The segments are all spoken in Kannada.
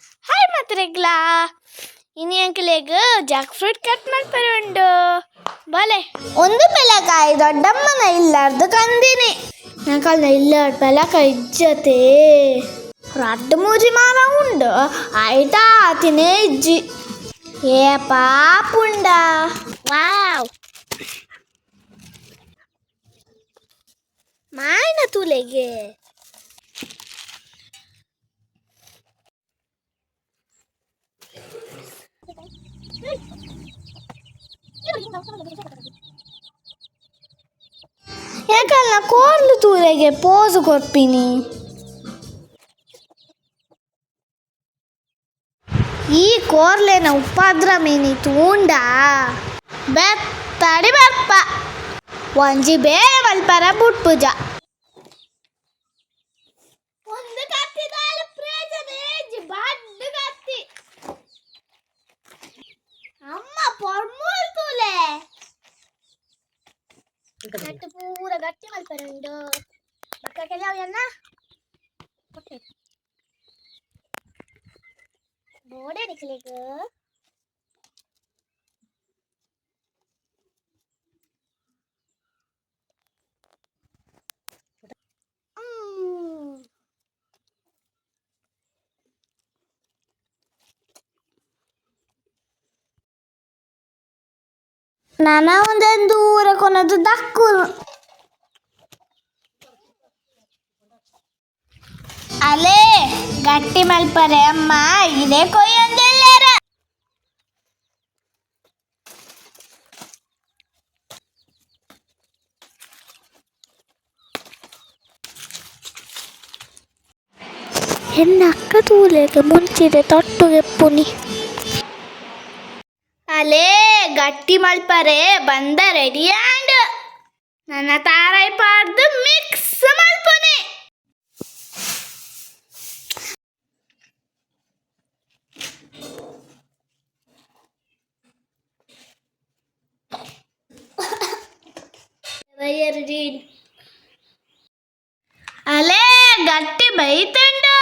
ಹಾಯ್ ಮಾತ್ರೆಗ್ಲಾ. ಇನಿ ಅಂಕಲೇಗ ಜಾಕ್ ಫ್ರೂಟ್ ಕಟ್ ಮಾಡ್ತಾರೆ ಉಂಡು. ಬಲೆ. ಒಂದು ಬೆಲಕಾಯಿ ದೊಡ್ಡಮ್ಮನ ಇಲ್ಲಾರ್ದು ಕಂದಿನಿ. ನಂಕಲ್ನ ಇಲ್ಲ ಬೆಲಕಾಯಿ ಇಜ್ಜತೆ. ರಡ್ಡ ಮೂಜಿ ಮಾರ ಉಂಡು. ಆಯ್ತಾ ತಿನೇ ಇಜ್ಜಿ. ಏ ಪಾಪುಂಡ ವಾವ್. ಮಾಯ್ನ ತೂಲೆಗೆ. ಯಾಕಲ್ಲ ಕೋರ್ಲು ತೂರೆಗೆ ಪೋಸ್ ಕೊಡ್ಪಿನಿ ಈ ಕೋರ್ಲೆನ ಉಪದ್ರ ಮೀನಿ ತೂಂಡ. ಬೆತ್ತಡಿ ಬೆಪ್ಪ ಒಂಜಿ ಬೇರೆ ಮಲ್ಪರ ಬುಟ್ಪುಜ. ಕಟ್ಟು ಪೂರ ಗಟ್ಟಿ ಮಲ್ಪರೆ ಉಂಡು ಬಕ್ಕ ಕೆಲವು ಎನ್ನ ಬೋಡೆ ನಿಕ್ಲಿಗ ನಾನ ಒಂದೊಂದು ದೂರ ಕೊನದು ದಕ್ಕು ಅಲೇ, ಗಟ್ಟಿ ಮಲ್ಪರೆ ಅಮ್ಮ, ಇದೇ ಕೊಯ್ಯೊಂದಿಲ್ಲಾರ ಎನ್ನ ಅಕ್ಕ ತೂಲೆಗೆ ಮುಂಚಿದೆ ತೊಟ್ಟುಗೆ ಪುನಿ ಅಲೇ ಗಟ್ಟಿ ಮಲ್ಪರೆ ಬಂದ ರೆಡಿ ಆಂಡ್ ನನ್ನ ತಾರಾಯಿ ಪಾಡ್ದು ಮಿಕ್ಸ್ ಮಲ್ಪನೆ ಅಲೇ ಗಟ್ಟಿ ಬೈತುಂಡು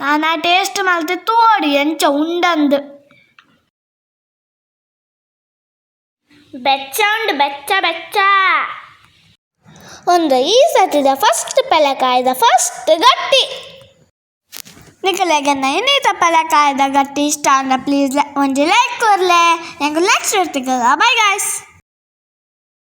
ನಾನು ಟೇಸ್ಟ್ ಮಲ್ತೆ ತೋಡಿ ಎಂಚ ಉಂಡಂದು ಬೆಚ್ಚ ಉಂಡು ಬೆಚ್ಚ ಬೆಚ್ಚ ಒಂದು ಈ ಸತಿದ ಫಸ್ಟ್ ಪೆಲಕಾಯ್ದ ಫಸ್ಟ್ ಗಟ್ಟಿ ನಿಖಲೆಗೆ ಇನ್ನೀತ ಪೆಲಕಾಯ್ದ ಗಟ್ಟಿ ಇಷ್ಟ ಅಂದ ಪ್ಲೀಸ್ ಒಂಜಿ ಲೈಕ್ ಕೊರ್ಲೆ ನಂಗೆ ನೆಕ್ಸ್ಟ್ ಇರ್ತಿಗಲ್ಲ ಬೈ ಗಾಯ್ಸ್